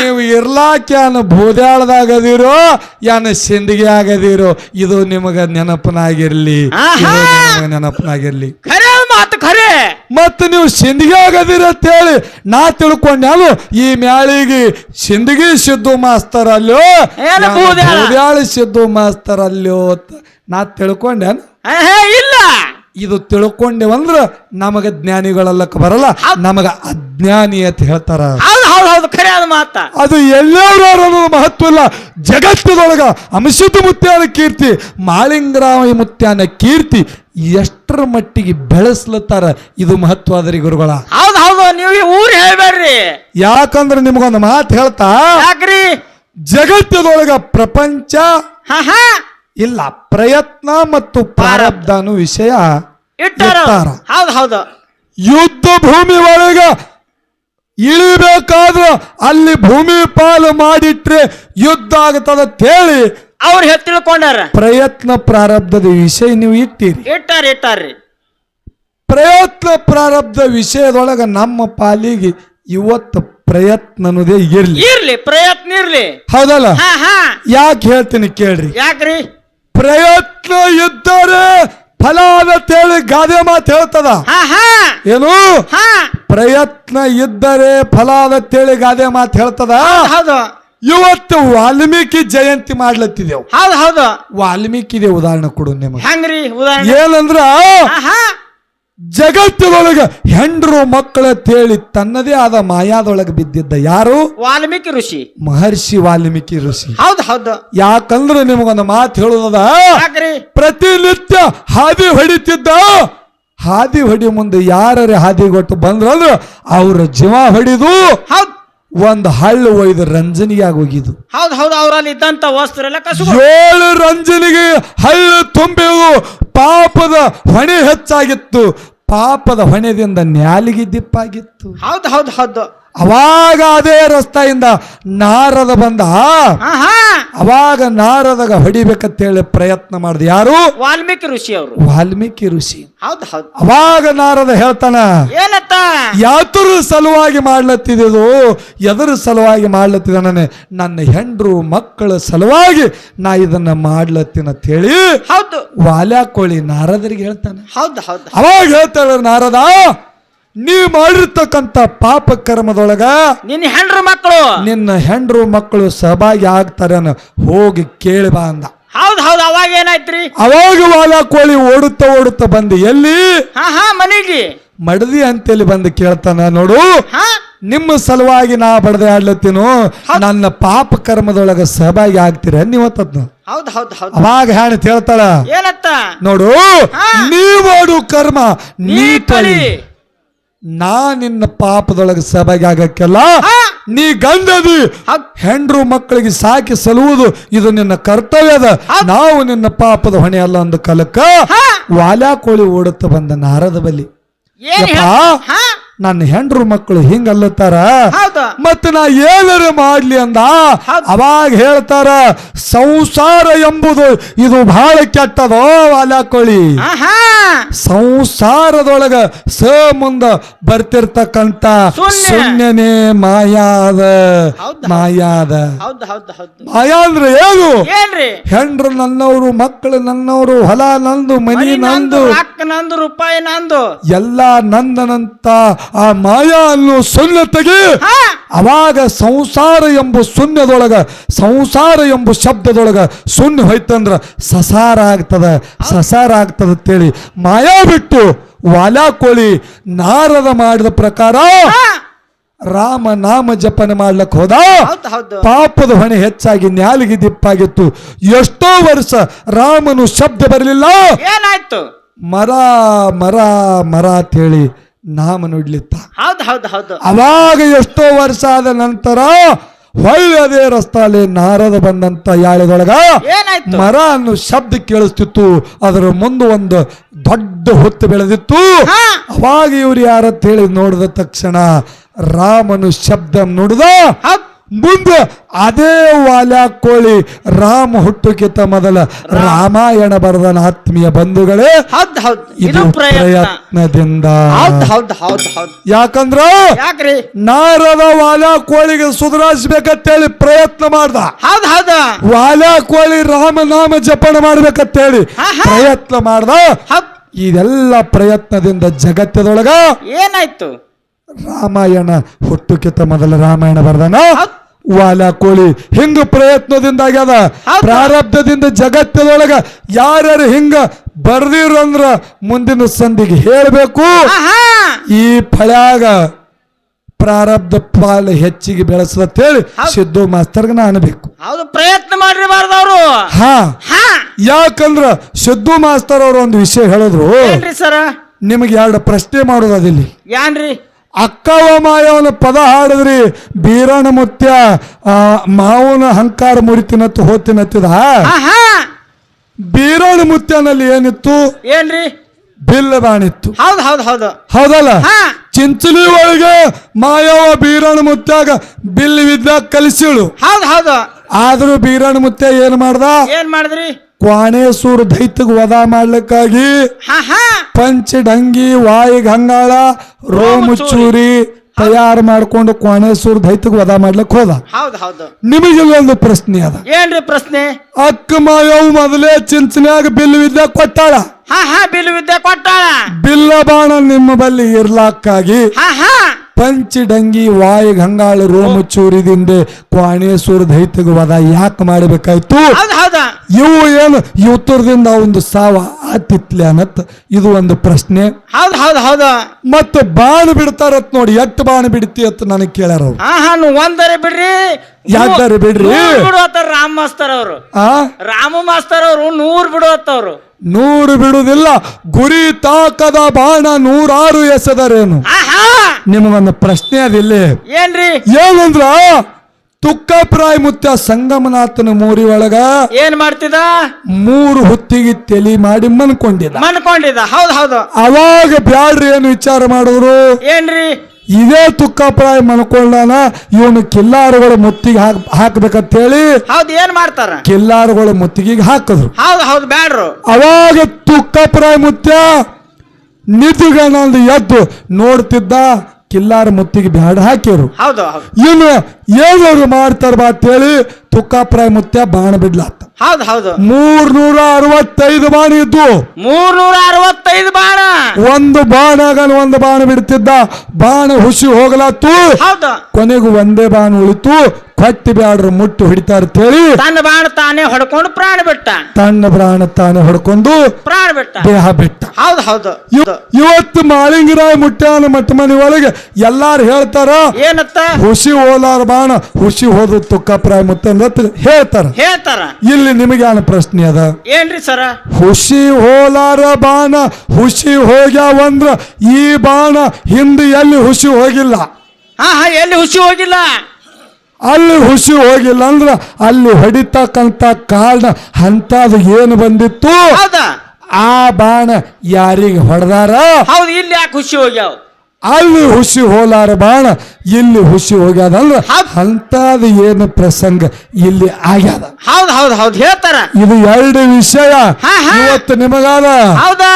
ನೀವು ಇರ್ಲಾಕ್ ಯಾನ ಭೂದಾಳದಾಗದಿರೋ ಯಾನ ಸಿಂದಗಿ ಆಗದಿರೋ ಇದು ನಿಮಗ ನೆನಪನಾಗಿರ್ಲಿ. ನೆನಪನಾಗಿರ್ಲಿ. ಖರೆ ಮತ್ತ ನೀವು ಸಿಂದಗಿ ಆಗದಿರ ಅಂತೇಳಿ ನಾ ತಿಳ್ಕೊಂಡ್ಯಾನು ಈ ಮ್ಯಾಳಿಗೆ ಸಿಂದಗಿ ಸಿದ್ದು ಮಾಸ್ತರ್ ಅಲ್ಲೋ ಭೂದಾಳ? ಸಿದ್ದು ಮಾಸ್ತರ್ ಅಲ್ಲೋ ಅಂತ ನಾ ತಿಳ್ಕೊಂಡ್ಯಾನ? ಇಲ್ಲ. ಇದು ತಿಳ್ಕೊಂಡೇವಂದ್ರೆ ನಮಗೆ ಜ್ಞಾನಿಗಳಲ್ಲಕ್ಕ ಬರಲ್ಲ ನಮಗ ಅಜ್ಞಾನಿ ಅಂತ ಹೇಳ್ತಾರ. ಹೌದ್ ಹೌದ್ ಹೌದ್ ಖರೆ ಅದ ಮಾತ. ಅದು ಎಲ್ಲರೂ ಮಹತ್ವ ಇಲ್ಲ. ಜಗತ್ತದೊಳಗ ಅಂಶಿತ ಮುತ್ಯಾನ ಕೀರ್ತಿ ಮಾಳಿಂಗರಾಮ ಮುತ್ಯಾನ ಕೀರ್ತಿ ಎಷ್ಟರ ಮಟ್ಟಿಗೆ ಬೆಳೆಸ್ಲತ್ತಾರ ಇದು ಮಹತ್ವ ಅದರಿ ಗುರುಗಳ. ಹೌದು ಹೌದು ನೀವು ಊರು ಹೇಳ್ಬೇಡ್ರಿ. ಯಾಕಂದ್ರೆ ನಿಮಗೊಂದು ಮಾತು ಹೇಳ್ತಾ ಯಾಕ್ರಿ? ಜಗತ್ತದೊಳಗ ಪ್ರಪಂಚ ಇಲ್ಲ ಪ್ರಯತ್ನ ಮತ್ತು ಪ್ರಾರಬ್ಧನು ವಿಷಯ ಇಟ್ಟಾರ. ಹೌದ್ ಹೌದು. ಯುದ್ಧ ಭೂಮಿ ಒಳಗೆ ಇಳಿಬೇಕಾದ್ರೆ ಅಲ್ಲಿ ಭೂಮಿ ಪಾಲು ಮಾಡಿಟ್ರೆ ಯುದ್ಧ ಆಗ್ತದ ಹೇಳಿ ಅವ್ರು ಹೆ ತಿಳ್ಕೊಂಡಾರ? ಪ್ರಯತ್ನ ಪ್ರಾರಬ್ಧದ ವಿಷಯ ನೀವು ಇಟ್ಟಿರಿ. ಇಟ್ಟಾರ ಇಟ್ಟಾರ್ರಿ. ಪ್ರಯತ್ನ ಪ್ರಾರಬ್ಧ ವಿಷಯದೊಳಗೆ ನಮ್ಮ ಪಾಲಿಗೆ ಇವತ್ತು ಪ್ರಯತ್ನ ಅನ್ನೋದೇ ಇರ್ಲಿ. ಇರ್ಲಿ ಪ್ರಯತ್ನ ಇರ್ಲಿ. ಹೌದಲ್ಲ? ಹಾ ಹಾ. ಯಾಕೆ ಹೇಳ್ತೀನಿ ಕೇಳ್ರಿ? ಯಾಕ್ರಿ? ಪ್ರಯತ್ನ ಇದ್ದರೆ ಫಲ ತೇಳಿ ಗಾದೆ ಮಾತು ಹೇಳ್ತದ. ಏನು? ಹಾ. ಪ್ರಯತ್ನ ಇದ್ದರೆ ಫಲ ತೇಳಿ ಗಾದೆ ಮಾತು ಹೇಳ್ತದ. ಇವತ್ತು ವಾಲ್ಮೀಕಿ ಜಯಂತಿ ಮಾಡ್ಲತ್ತಿದೆವು. ಹೌದು ಹೌದು. ವಾಲ್ಮೀಕಿದೆ ಉದಾಹರಣೆ ಕೊಡು ನಿಮಗೆ. ಹೆಂಗ್ರಿ ಉದಾಹರಣೆ? ಏನಂದ್ರ? ಜಗತ್ತಿನೊಳಗ ಹೆಂಡ್ರು ಮಕ್ಕಳ ತೇಳಿ ತನ್ನದೇ ಆದ ಮಾಯಾದೊಳಗೆ ಬಿದ್ದಿದ್ದ ಯಾರು? ವಾಲ್ಮೀಕಿ ಋಷಿ. ಮಹರ್ಷಿ ವಾಲ್ಮೀಕಿ ಋಷಿ. ಹೌದು ಹೌದು. ಯಾಕಂದ್ರೆ ನಿಮಗೊಂದು ಮಾತು ಹೇಳುದದ? ಯಾಕ್ರಿ? ಪ್ರತಿನಿತ್ಯ ಹಾದಿ ಹೊಡಿತಿದ್ದ? ಹಾದಿ ಹೊಡಿ ಮುಂದೆ ಯಾರೇ ಹಾದಿ ಕೊಟ್ಟು ಬಂದ್ರಂದ್ರೆ ಅವ್ರ ಜೀವ ಹೊಡಿದು ಹೌದ್. ಒಂದು ಹಳ್ಳು ಒಯ್ದು ರಂಜನಿಯಾಗಿ ಹೋಗಿದ್ದು ಹೌದು ಹೌದು ಅವರಲ್ಲಿ ಇದ್ದಂತ ವಸ್ತ್ರ ಕಸು ಏಳು ರಂಜನಿಗೆ ಹಳ್ಳು ತುಂಬಿವು. ಪಾಪದ ಹೊಣೆ ಹೆಚ್ಚಾಗಿತ್ತು. ಪಾಪದ ಹೊಣೆದಿಂದ ನ್ಯಾಲಿಗೆ ದಿಪ್ಪಾಗಿತ್ತು. ಹೌದು ಹೌದು ಹೌದು. ಅವಾಗ ಅದೇ ರಸ್ತೆಯಿಂದ ನಾರದ ಬಂದ. ಅವಾಗ ನಾರದಗ ಹೊಡಿಬೇಕಂತ ಹೇಳಿ ಹೊಡಿಬೇಕಂತೇಳಿ ಪ್ರಯತ್ನ ಮಾಡಿದ ಯಾರು? ವಾಲ್ಮೀಕಿ ಋಷಿ ಅವರು. ವಾಲ್ಮೀಕಿ ಋಷಿ. ಅವಾಗ ನಾರದ ಹೇಳ್ತಾನ ಏನತ್ತ? ಯಾತರ ಸಲುವಾಗಿ ಮಾಡ್ಲತ್ತಿದ್ದು ಎದರ ಸಲುವಾಗಿ ಮಾಡ್ಲತ್ತಿದ್ದಾನೆ ನನ್ನ ಹೆಂಡ್ರು ಮಕ್ಕಳ ಸಲುವಾಗಿ ನಾ ಇದನ್ನ ಮಾಡ್ಲತ್ತಿನ ಅಂತ ಹೇಳಿ ಹೌದು. ವಾಲ್ಯಾಕೋಳಿ ನಾರದರಿಗೆ ಹೇಳ್ತಾನೆ. ಹೌದ್ ಹೌದ್. ಅವಾಗ ಹೇಳ್ತಾಳೆ ನಾರದ ನೀ ಮಾಡಿರ್ತಕ್ಕಂಥ ಪಾಪ ಕರ್ಮದೊಳಗ ನಿನ್ನ ಹೆಂಡ್ರು ಮಕ್ಕಳು. ನಿನ್ನ ಹೆಂಡ್ರು ಮಕ್ಕಳು ಸಹಭಾಗಿ ಆಗ್ತಾರೆ ಹೋಗಿ ಕೇಳಿ ಬಾ ಅಂದ. ಹೌದ್ ಹೌದ್ ಅವಾಗ ಏನಾಯ್ತ್ರಿ? ಅವಾಗ ವಾಲ ಕೋಳಿ ಓಡುತ್ತಾ ಓಡುತ್ತಾ ಬಂದು ಎಲ್ಲಿ? ಹಾ ಹಾ ಮನೆಗೆ. ಮಡದಿ ಅಂತೇಳಿ ಬಂದು ಕೇಳ್ತಾನ ನೋಡು. ಹಾ. ನಿಮ್ಮ ಸಲುವಾಗಿ ನಾ ಬಡದೆ ಆಡ್ಲತ್ತೀನು? ನನ್ನ ಪಾಪ ಕರ್ಮದೊಳಗ ಸಹಭಾಗಿ ಆಗ್ತೀರ ನೀವತ್ತದ್ನ ಹೌದ್ ಹೌದ್ ಹೌದ್. ಅವಾಗ ಹ್ಯಾಣ ಹೇಳ್ತಾಳ ಏನತ್ತ? ನೋಡು ಹಾ. ನೀ ಮಾಡು ಕರ್ಮ ನೀ ತೊಳಿ. ನಾ ನಿನ್ನ ಪಾಪದೊಳಗೆ ಸಭೆಗೆ ಆಗಕ್ಕೆಲ್ಲ ನೀ ಗಂಡದಿ. ಹೌದ್ ಹೆಂಡ್ರು ಮಕ್ಕಳಿಗೆ ಸಾಕಿ ಸಲುವುದು ಇದು ನಿನ್ನ ಕರ್ತವ್ಯದ. ನಾವು ನಿನ್ನ ಪಾಪದ ಹೊಣೆ ಅಲ್ಲ ಅಂದ ಕಲಕ. ವಾಲ್ಯಾ ಕೋಳಿ ಓಡುತ್ತ ಬಂದ ನಾರದ ಬಲಿ ನನ್ನ ಹೆಂಡ್ರು ಮಕ್ಕಳು ಹಿಂಗ ಅಲ್ಲತ್ತಾರ ಹೌದು. ಮತ್ತ ನಾ ಏನಾರ ಮಾಡ್ಲಿ ಅಂದ. ಅವಾಗ ಹೇಳ್ತಾರ ಸಂಸಾರ ಎಂಬುದು ಇದು ಬಹಳ ಕೆಟ್ಟದೋ ವಾಲಾಕೊಳ್ಳಿ ಸಂಸಾರದೊಳಗ ಸ ಮುಂದ ಬರ್ತಿರ್ತಕ್ಕಂತ ಶೂನ್ಯ. ಶೂನ್ಯನೇ ಮಾಯಾದ. ಮಾಯಾದ. ಮಾಯಾ ಅಂದ್ರೆ ಏನು? ಏನ್ರಿ ಹೆಂಡ್ರು ನನ್ನವರು ಮಕ್ಕಳು ನನ್ನವರು ಹೊಲ ನಂದು ಮನಿ ನಂದು ನಂದು ರೊಕ್ಕ ನಂದು ರೂಪಾಯಿ ನಂದು. ಎಲ್ಲ ನಂದನಂತ ಆ ಮಾಯಾ ಅನ್ನೋ ಸೊನ್ನೆ ತೆಗಿ ಅವಾಗ ಸಂಸಾರ ಎಂಬ ಶೂನ್ಯದೊಳಗ ಸಂಸಾರ ಎಂಬ ಶಬ್ದದೊಳಗ ಶೂನ್ಯ ಹೋಯ್ತಂದ್ರ ಸಸಾರ ಆಗ್ತದ ಸಸಾರ ಆಗ್ತದ ಅಂತೇಳಿ ಮಾಯಾ ಬಿಟ್ಟು ವಾಲಾ ಕೋಳಿ ನಾರದ ಮಾಡಿದ ಪ್ರಕಾರ ರಾಮ ನಾಮ ಜಪನೆ ಮಾಡ್ಲಕ್ ಹೋದ. ಪಾಪದ ಹೊಣೆ ಹೆಚ್ಚಾಗಿ ನ್ಯಾಲಿಗೆ ದಿಪ್ಪಾಗಿತ್ತು. ಎಷ್ಟೋ ವರ್ಷ ರಾಮನು ಶಬ್ದ ಬರಲಿಲ್ಲ. ಏನಾಯ್ತು? ಮರ ಮರ ಮರ ಅಂತೇಳಿ ನಾಮ ನುಡ್ಲಿತ್ತ ಅವಾಗ ಎಷ್ಟೋ ವರ್ಷ ಆದ ನಂತರ ಹೊಳ್ಳಿ ಅದೇ ರಸ್ತಾಲೆ ನಾರದ ಬಂದಂತ ಯಾಳೆದೊಳಗ ಮರ ಅನ್ನೋ ಶಬ್ದ ಕೇಳಿಸ್ತಿತ್ತು. ಅದರ ಮುಂದೆ ಒಂದು ದೊಡ್ಡ ಹೊತ್ತು ಬೆಳೆದಿತ್ತು. ಅವಾಗ ಇವ್ರು ಯಾರತ್ ಹೇಳಿ ನೋಡಿದ ತಕ್ಷಣ ರಾಮನು ಶಬ್ದ ನುಡಿದ ಮುಂದೆ ಅದೇ ವಾಲ್ಯ ಕೋಳಿ ರಾಮ ಹುಟ್ಟುಕಿತ ಮೊದಲ ರಾಮಾಯಣ ಬರೆದನ ಆತ್ಮೀಯ ಬಂಧುಗಳೇ ಇದು ಪ್ರಯತ್ನದಿಂದ. ಯಾಕಂದ್ರ ನಾರದ ವಾಲ್ಯ ಕೋಳಿಗೆ ಸುಧಾರಿಸ್ಬೇಕಂತೇಳಿ ಪ್ರಯತ್ನ ಮಾಡ್ದ. ವಾಲ್ಯ ಕೋಳಿ ರಾಮನಾಮ ನಾಮ ಮಾಡ್ಬೇಕಂತೇಳಿ ಪ್ರಯತ್ನ ಮಾಡ್ದ. ಇದೆಲ್ಲ ಪ್ರಯತ್ನದಿಂದ ಜಗತ್ತದೊಳಗ ಏನಾಯ್ತು? ರಾಮಾಯಣ ಹುಟ್ಟುಕಿತ ಮೊದಲ ರಾಮಾಯಣ ಬರ್ದನ. ವಾಲ ಕೋಳಿ ಹಿಂಗ ಪ್ರಯತ್ನದಿಂದ ಆಗ್ಯದ. ಪ್ರಾರಬ್ಧದಿಂದ ಜಗತ್ತದೊಳಗ ಯಾರ್ಯಾರು ಹಿಂಗ ಬರ್ದಿರಂದ್ರ ಮುಂದಿನ ಸಂಧಿಗೆ ಹೇಳಬೇಕು. ಈ ಫಳ್ಯಾಗ ಪ್ರಾರಬ್ಧ ಪಾಲ್ ಹೆಚ್ಚಿಗೆ ಹೇಳಿ ಸಿದ್ದು ಮಾಸ್ತರ್ಗ ನಾ ಅನ್ಬೇಕು ಹೌದು ಪ್ರಯತ್ನ ಮಾಡಿರಬಾರ್ದು ಹಾ. ಹಾ. ಯಾಕಂದ್ರ ಸಿದ್ದು ಮಾಸ್ತರ್ ಅವರು ಒಂದು ವಿಷಯ ಹೇಳಿದ್ರು. ನಿಮಗೆ ಎರಡು ಪ್ರಶ್ನೆ ಮಾಡೋದು ಅದಿಲ್ಲಿ. ಯಾನ್ರಿ? ಅಕ್ಕವ ಮಾಯವನ ಪದ ಹಾಡಿದ್ರಿ ಬೀರಣ ಮುತ್ಯ ಮಾವನ ಅಹಂಕಾರ ಮುರಿತಿನತ್ತು ಹೋತಿನತ್ತಿದ ಬೀರಣ ಮುತ್ಯನಲ್ಲಿ ಏನಿತ್ತು? ಏನ್ರಿ? ಬಿಲ್ಲ ಬಾಣಿತ್ತು. ಹೌದು ಹೌದು ಹೌದು. ಹೌದಲ್ಲ? ಹಾ. ಚಿಂಚಲಿ ಒಳಗೆ ಮಾಯವ ಬೀರಣ ಮುತ್ಯಾಗ ಬಿಲ್ ವಿದ್ಯಾ ಕಲಿಸಿಳು. ಹೌದು ಹೌದು. ಆದ್ರೂ ಬೀರಣ ಮುತ್ಯ ಏನ್ ಮಾಡ್ದ? ಏನ್ ಮಾಡಿದ್ರಿ? ಕ್ವಾಣೇಶ್ವರ ದೈತ್ಯಗ್ ವಧ ಮಾಡ್ಲಿಕ್ಕಾಗಿ ಪಂಚಡಂಗಿ ವಾಯಿ ಗಂಗಾಳ ರೋಮುಚ್ಚೂರಿ ತಯಾರು ಮಾಡ್ಕೊಂಡು ಕ್ವಾಣೇಶ್ವರ ದೈತ್ಯಗ್ ವಧ ಮಾಡ್ಲಿಕ್ಕೆ ಹೋದ. ನಿಮಗೆ ಒಂದು ಪ್ರಶ್ನೆ ಅದ. ಏನ್ರಿ ಪ್ರಶ್ನೆ? ಅಕ್ಕ ಮಾಯವ್ ಮೊದಲೇ ಚಿಂಚನ್ಯಾಗ ಬಿಲ್ ವಿದ್ಯೆ ಕೊಟ್ಟಾಳ. ಬಿಲ್ ವಿದ್ಯೆ ಕೊಟ್ಟಾಳ. ಬಿಲ್ಲ ಬಾಣ ನಿಮ್ಮ ಬಲ್ಲಿ ಇರ್ಲಾಕ್ಕಾಗಿ ಪಂಚಡಂಗಿ ವಾಯ್ ಗಂಗಾಳ ರೋಮಚೂರಿದಿಂದ ಕ್ವಾಣೇಶ್ವರ ದೈತ್ಯಗ ವಧ ಯಾಕೆ ಮಾಡಬೇಕಾಯ್ತು? ಇವು ಏನು? ಈ ಉತ್ತರದಿಂದ ಒಂದು ಸಾವ. ಆತಿತ್ಲೆ ಅನ್ನತ್ ಇದು ಒಂದು ಪ್ರಶ್ನೆ. ಹೌದು ಹೌದು ಹೌದು. ಮತ್ತೆ ಬಾಣ ಬಿಡ್ತಾರತ್ ನೋಡಿ ಎಟ್ಟು ಬಾಣ ಬಿಡ್ತಿ ಅಂತ ನನಗೆ ಕೇಳ್ಯಾರ ಅವ್ರು. ಹಾ ಹಾ ನೀವು ಒಂದರೆ ಬಿಡ್ರಿ. ಯಾಕ್ದಾರೆ ಬಿಡ್ರಿ? ನೂರ್ ಬಿಡುವತ್ತಾರ ರಾಮ್ ಮಾಸ್ತರ್ ಅವರು. ಆ? ರಾಮ ಮಾಸ್ತರ್ ಅವರು ನೂರ್ ಬಿಡುವತ್ತವ್ರು ನೂರು ಬಿಡುವುದಿಲ್ಲ ಗುರಿ ತಾಕದ ಬಾಣ ನೂರಾರು ಎಸೆದರೇನು? ಆಹಾ! ನಿಮಗೊಂದು ಪ್ರಶ್ನೆ ಅದಿಲ್ಲ. ಏನ್ರಿ? ಏನಂದ್ರ? ತುಕ್ಕಪ್ರಾಯ ಮುತ್ಯ ಸಂಗಮನಾಥನ ಮೂರಿ ಒಳಗ ಏನ್ ಮಾಡ್ತಿದ? ಮೂರು ಹೊತ್ತಿಗೆ ತೆಲಿ ಮಾಡಿ ಮನ್ಕೊಂಡಿದ. ಮನ್ಕೊಂಡಿದ. ಹೌದು ಹೌದು. ಅವಾಗ ಬ್ಯಾಡ್ರಿ ಏನು ವಿಚಾರ ಮಾಡಿದ್ರು? ಏನ್ರಿ? ಇದೇ ತುಕ್ಕಪ್ರಾಯ ಮನ್ಕೊಂಡಾನ ಇವನು ಕಿಲ್ಲಾರುಗಳ ಮುತ್ತಿಗೆ ಹಾಕ್ ಹಾಕ್ಬೇಕಂತ ಹೇಳಿ ಹೌದು ಏನ್ ಮಾಡ್ತಾರ? ಕಿಲ್ಲಾರುಗಳ ಮುತ್ತಿಗೆ ಹಾಕಿದ್ರು. ಹೌದು ಹೌದು ಬ್ಯಾಡ್ರು. ಅವಾಗ ತುಕ್ಕಪ್ರಾಯ ಮುತ್ಯ ನಿಧಿಗಣಂದು ಎದ್ದು ನೋಡ್ತಿದ್ದ ಕಿಲ್ಲಾರ ಮುತ್ತಿಗೆ ಬ್ಯಾಡ ಹಾಕಿರು ಹೌದು ಹೌದು. ಇನ್ನು ಏನಾದ್ರು ಮಾಡ್ತಾರ ಬಾ ಅಂತೇಳಿ ತುಕ್ಕಾಪ್ರಾಯ ಮುತ್ಯ ಬಾಣ ಬಿಡ್ಲಾತ. ಹೌದು ಹೌದು. ಮೂರ್ನೂರ ಅರವತ್ತೈದು ಬಾಣ ಇದ್ದು. ಮೂರ್ನೂರ ಅರವತ್ತೈದು ಬಾಣ. ಒಂದು ಬಾಣ ಆಗನ ಒಂದು ಬಾಣ ಬಿಡ್ತಿದ್ದ. ಬಾಣ ಹುಸಿ ಹೋಗ್ಲಾತು. ಹೌದು. ಕೊನೆಗೂ ಒಂದೇ ಬಾಣ ಉಳಿತು. ಕೊಟ್ಟಿ ಬ್ಯಾಡ್ರು ಮುಟ್ಟು ಹಿಡಿತಾರ ಅಂತೇಳಿ ತನ್ನ ಬಾಣ ತಾನೇ ಹೊಡ್ಕೊಂಡು ಪ್ರಾಣ ಬಿಟ್ಟ. ತನ್ನ ಪ್ರಾಣ ತಾನೇ ಹೊಡ್ಕೊಂಡು ಪ್ರಾಣ ಬಿಟ್ಟ. ದೇಹ ಬಿಟ್ಟ. ಹೌದು ಹೌದು ಇವ್- ಇವತ್ತು ಮಾಳಿಂಗರಾಯ ಮುಟ್ಟಾನ ಮಟ್ಟ ಮನೆ ಒಳಗೆ ಎಲ್ಲಾರು ಹೇಳ್ತಾರ ಏನತ್ತ? ಹುಸಿ ಹೋಲಾರ ಬಾಣ ಹುಸಿ ಹೋದ ತುಕ್ಕಪ್ರಾಯ ಮುತ್ತ ಹೇಳ್ತಾರ. ಹೇಳ್ತಾರ. ಇಲ್ಲಿ ನಿಮಗೆ ಏನು ಪ್ರಶ್ನೆ ಅದ? ಏನ್ರಿ ಸರ? ಹುಸಿ ಹೋಲಾರ ಬಾಣ ಹುಸಿ ಹೋಗ್ಯಾವಂದ್ರ ಈ ಬಾಣ ಹಿಂದೆ ಎಲ್ಲಿ ಹುಸಿ ಹೋಗಿಲ್ಲ? ಹಾ ಹಾ ಎಲ್ಲಿ ಹುಸಿ ಹೋಗಿಲ್ಲ? ಅಲ್ಲಿ ಹುಸಿ ಹೋಗಿಲ್ಲ ಅಂದ್ರೆ ಅಲ್ಲಿ ಹೊಡಿತಕ್ಕಂಥ ಕಾರಣ ಅಂತದು ಏನು ಬಂದಿತ್ತು? ಆ ಬಾಣ ಯಾರಿಗೆ ಹೊಡೆದಾರ? ಹೌದು ಇಲ್ಲಿ ಯಾಕೆ ಖುಷಿ ಹೋಗ್ಯಾವ? ಅಲ್ಲಿ ಹುಸಿ ಹೋಲಾರ ಬಾಳ ಇಲ್ಲಿ ಹುಸಿ ಹೋಗ್ಯಾದಂದ್ರ. ಅಂತಾದ ಏನು ಪ್ರಸಂಗ ಇಲ್ಲಿ ಆಗ್ಯಾದ? ಹೌದು ಹೌದು ಹೌದು. ಹೇಳ್ತಾರ. ಇದು ಎರಡು ವಿಷಯ. ಇವತ್ತು ನಿಮಗಾದ? ಹೌದಾ?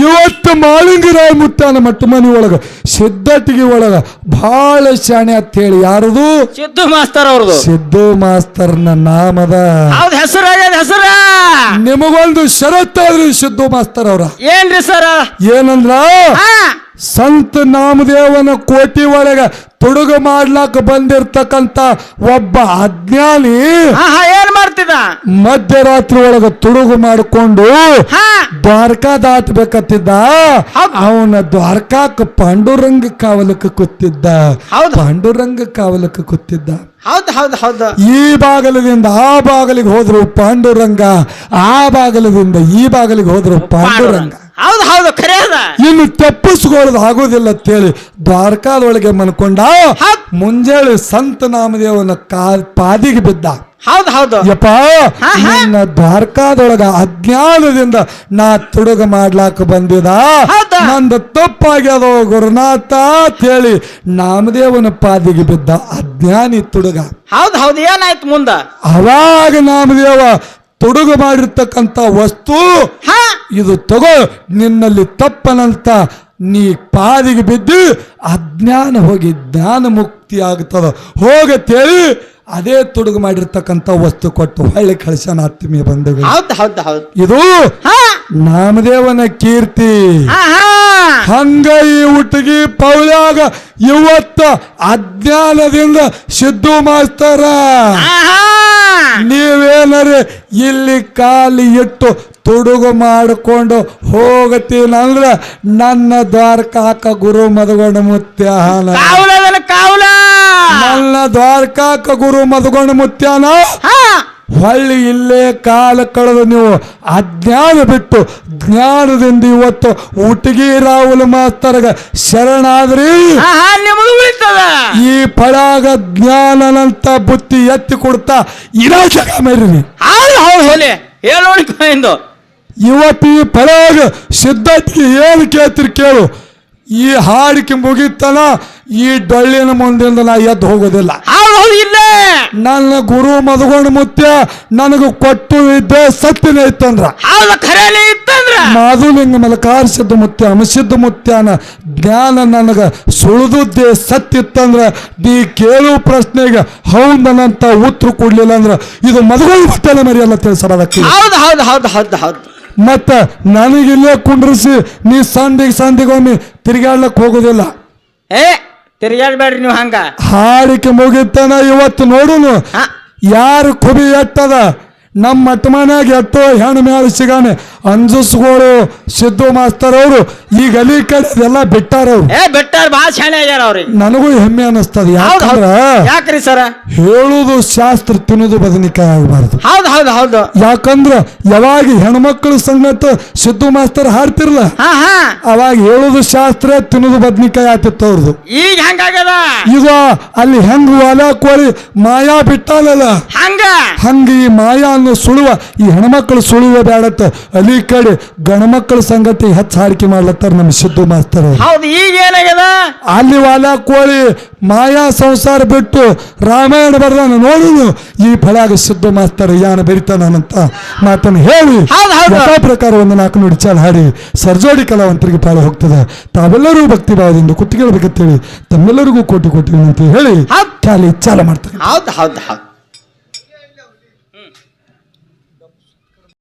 ಇವತ್ತು ಮಾಳಿಂಗರಾಯ ಮುತ್ತಾನ ಮಟ್ಟ ಮನಿ ಒಳಗ ಸಿದ್ಧಟಿಗೆ ಒಳಗ ಬಹಳ ಶಾಣೆ ಅಂತ ಹೇಳಿ ಯಾರದು? ಸಿದ್ದು ಮಾಸ್ತರ್ ಅವ್ರದು. ಸಿದ್ದು ಮಾಸ್ತರ್ನ ನಾಮದ. ಹೌದು ಹೆಸರು ಹೆಸರ. ನಿಮಗೊಂದು ಷರತ್ತಾದ್ರಿ ಸಿದ್ದು ಮಾಸ್ತರ್ ಅವ್ರ. ಏನ್ರಿ ಸರ? ಏನಂದ್ರ? ಹಾ. ಸಂತ ನಾಮದೇವನ ಕೋಟಿ ಒಳಗೆ ತುಡುಗು ಮಾಡ್ಲಾಕ ಬಂದಿರ್ತಕ್ಕಂತ ಒಬ್ಬ ಅಜ್ಞಾನಿ ಏನ್ ಮಾಡ್ತಿದ್ದ ಮಧ್ಯರಾತ್ರಿ ಒಳಗ ತುಡುಗು ಮಾಡಿಕೊಂಡು ದ್ವಾರಕಾ ದಾಟಬೇಕತ್ತಿದ್ದ. ಅವನ ದ್ವಾರಕಾಕ ಪಾಂಡುರಂಗ ಕಾವಲಕ್ಕೆ ಕೂತಿದ್ದ. ಪಾಂಡುರಂಗ ಕಾವಲಕ್ಕೆ ಕೂತಿದ್ದ. ಹೌದ್ ಹೌದ್ ಹೌದು. ಈ ಬಾಗಲದಿಂದ ಆ ಬಾಗಲಿಗೆ ಹೋದ್ರು ಪಾಂಡುರಂಗ ಆ ಬಾಗಲದಿಂದ ಈ ಬಾಗಲಿಗೆ ಹೋದ್ರು ಪಾಂಡುರಂಗ. ಹೌದ್ ಹೌದು ಖರೆ ಅದ. ಇನ್ನು ತಪ್ಪಿಸ್ಕೊಳ್ಳೋದು ಆಗೋದಿಲ್ಲ ಅಂತೇಳಿ ದ್ವಾರಕಾದೊಳಗೆ ಮನ್ಕೊಂಡ. ಮುಂಜಾನೆ ಸಂತ ನಾಮದೇವನ ಕಾ ಪಾದಿಗೆ ಬಿದ್ದ. ಹೌದು ಹೌದು. ಯಪ್ಪ. ನಿನ್ನ ದ್ವಾರಕಾದೊಳಗ ಅಜ್ಞಾನದಿಂದ ನಾ ತುಡುಗ ಮಾಡ್ಲಾಕ ಬಂದಿದ. ನಂದ ತಪ್ಪಾಗ್ಯದ ಗುರುನಾಥ ಅಂತೇಳಿ ನಾಮದೇವನ ಪಾದಿಗೆ ಬಿದ್ದ ಅಜ್ಞಾನಿ ತುಡುಗ. ಹೌದು ಹೌದು ಏನಾಯ್ತು ಮುಂದ? ಅವಾಗ ನಾಮದೇವ ತುಡುಗು ಮಾಡಿರ್ತಕ್ಕಂಥ ವಸ್ತು ಇದು ತಗೋ ನಿನ್ನಲ್ಲಿ ತಪ್ಪನಂತ ನೀ ಪಾದಿಗೆ ಬಿದ್ದು ಅಜ್ಞಾನ ಹೋಗಿ ಜ್ಞಾನ ಮುಕ್ತಿ ಆಗ್ತದ. ಹೋಗತ್ತೇಳಿ ಅದೇ ತೊಡುಗು ಮಾಡಿರ್ತಕ್ಕಂಥ ವಸ್ತು ಕೊಟ್ಟು ಹೊಳ್ಳಿ ಕಳಿಸೋಣ ಆತ್ಮೀಯ ಬಂಧುಗಳು. ಇದು ನಾಮದೇವನ ಕೀರ್ತಿ. ಹಂಗ ಈ ಹುಟ್ಟಿಗೆ ಪೌಲ್ಯಾಗ ಇವತ್ತ ಅಜ್ಞಾನದಿಂದ ಸಿದ್ದು ಮಾಸ್ತರ. ಹಾ ನೀವೇನರೆ ಇಲ್ಲಿ ಕಾಲಿ ಇಟ್ಟು ತುಡುಗು ಮಾಡಿಕೊಂಡು ಹೋಗತೀನಂದ್ರ ನನ್ನ ದ್ವಾರಕಾಕ ಗುರು ಮದಗೊಂಡ ಮುತ್ಯಾನ. ನನ್ನ ದ್ವಾರಕಾಕ ಗುರು ಮದಗೊಂಡ ಮುತ್ಯಾನ? ಹೊಳ್ಳಿ ಇಲ್ಲೇ ಕಾಲ ಕಳೆದು ನೀವು ಅಜ್ಞಾನ ಬಿಟ್ಟು ಜ್ಞಾನದಿಂದ ಇವತ್ತು ಉಟಗಿ ರಾಹುಲ್ ಮಾಸ್ತರ್ಗ ಶರಣಾದ್ರಿ. ಈ ಪಳಾಗ ಜ್ಞಾನನಂತ ಬುತ್ತಿ ಎತ್ತಿ ಕೊಡ್ತಾ ಇರೋ ಜಗ ಮೇರಿ ಇವತ್ತು ಈ ಪಳಾಗ ಸಿದ್ಧತೆಗೆ ಏನು ಕೇಳ್ತಿರಿ ಕೇಳು. ಈ ಹಾಡಿಕೆ ಮುಗಿತನ ಈ ಡೊಳ್ಳಿನ ಮುಂದಿಂದ ನಾ ಎದ್ದು ಹೋಗೋದಿಲ್ಲ. ಇಲ್ಲೇ ನನ್ನ ಗುರು ಮದಗೊಂಡು ಮುತ್ಯ ನನಗೆ ಕೊಟ್ಟು ಇದ್ದೆ ಸತ್ತಿನ ಇತ್ತಂದ್ರ. ಹೌದು ಖರೇಲಿ ಇತ್ತಂದ್ರ. ಮಾಧುಲಿಂಗ ಮಲಕಾರ ಸಿದ್ಧ ಮುತ್ಯ ಅಮಸಿದ್ಧ ಮುತ್ಯಾನ ಜ್ಞಾನ ನನಗ ಸುಳಿದುದ್ದೇ ಸತ್ತಿತ್ತಂದ್ರ ನೀ ಕೇಳು ಪ್ರಶ್ನೆಗೆ ಹೌದನಂತ ಉತ್ತರ ಕೊಡ್ಲಿಲ್ಲ ಅಂದ್ರ ಇದು ಮದಗೊಂಡು ಮುತ್ಯಾನ ಮರಿಯಲ್ಲ ಅದಕ್ಕೆ. ಹೌದು ಹೌದು ಹೌದು ಹೌದು ಹೌದು. ಮತ್ತ ನನಗಿಲ್ಲೇ ಕುಂಡ್ರಿಸಿ ನೀ ಸಂದಿಗೆ ಸಂದಿಗೊಮ್ಮೆ ತಿರುಗಾಡ್ಲಕ್ಕೆ ಹೋಗೋದಿಲ್ಲ. ಏ ತಿರ್ಗಾಡ್ಬೇಡ್ರಿ ನೀವು ಹಂಗ. ಹಾಡಿಕೆ ಮುಗಿತನ ಇವತ್ತು ನೋಡುನು. ಯಾರು ಕುಬಿ ಎಟ್ಟದ ನಮ್ಮ ಮಟ್ಟ ಮನ್ಯಾಗ ಎಟ್ಟೋ ಹೆಣ್ಣು ಮೇಲೆ ಸಿಗಾನೆ. ಅಂಜಸ್ಗಳು ಸಿದ್ದು ಮಾಸ್ತರ್ ಅವರು ಈ ಅಲಿ ಕಡೆ ಎಲ್ಲ ಬಿಟ್ಟಾರ ಅವ್ರು ಏ ಬಿಟ್ಟಾರ ಭಾಳ ಶಾಣೆ ಆಗ್ಯಾರ ಅವ್ರಿಗೆ. ನನಗೂ ಹೆಮ್ಮೆ ಅನಿಸ್ತದ ಯಾಕಂದ್ರ ಯಾಕ್ರಿ ಸರ? ಹೇಳುದು ಶಾಸ್ತ್ರ ತಿನ್ನುದು ಬದನಿಕಾಯಿ ಆಗಬಾರ್ದು. ಹೌದು ಹೌದು ಹೌದು. ಯಾಕಂದ್ರ ಯಾವಾಗ ಹೆಣ್ಮಕ್ಳು ಸಂಗತ ಸಿದ್ದು ಮಾಸ್ತರ್ ಹಾಡ್ತಿರ್ಲ ಹಾ ಹಾ. ಅವಾಗ ಹೇಳುದು ಶಾಸ್ತ್ರ ತಿನ್ನುದು ಬದನಿಕಾಯಿ ಆತಿತ್ತು ಅವ್ರದು. ಈಗ ಹೆಂಗಾಗ್ಯದ ಈಗ ಅಲ್ಲಿ ಹೆಂಗ್ ಹೊಲ ಕೋಳಿ ಮಾಯಾ ಬಿಟ್ಟಾಲಲ್ಲ ಹಂಗ? ಹಂಗ ಈ ಮಾಯಾ ಸುಳುವ ಈ ಹೆಣ್ಮಕ್ಳು ಸುಳುವ ಬೇಡತ್ತ ಅಲ್ಲಿ ಕಡೆ ಗಣಮಕ್ಕಳ ಸಂಗತಿ ಹೆಚ್ಚು ಹಾಡಿಕೆ ಮಾಡ್ಲತ್ತಾರ ನಮ್ಮ ಸಿದ್ದು ಮಾಸ್ತರ್. ಹೌದು ಈಗ ಏನಾಗ್ಯದ? ಅಲ್ಲಿ ವಾಲ ಕೋಳಿ ಮಾಯಾ ಸಂಸಾರ ಬಿಟ್ಟು ರಾಮಾಯಣ ಬರ್ದಾನ ನೋಡುದು ಈ ಫಳಾಗ ಸಿದ್ದು ಮಾಸ್ತಾರ ಯಾನ ಬೆರಿತಾನಂತ ಮಾತನ್ನು ಹೇಳಿ. ಯಥಾ ಪ್ರಕಾರ ಒಂದು ನಾಲ್ಕು ನುಡಿ ಚಾಲ ಹಾಡಿ ಸರ್ಜೋಡಿ ಕಲಾವಂತರಿಗೆ ಪಾಳೆ ಹೋಗ್ತದೆ. ತಾವೆಲ್ಲರೂ ಭಕ್ತಿ ಭಾವದಿಂದ ಕುತ್ತಿಗೆಳ್ಬೇಕಂತೇಳಿ ತಮ್ಮೆಲ್ಲರಿಗೂ ಕೋಟಿ ಕೋಟಿ ಅಂತ ಹೇಳಿ. ಚಾಲಿ ಚಾಲ ಮಾಡ್ತಾರೆ. ಹೌದು ಹೌದು ಹೌದು.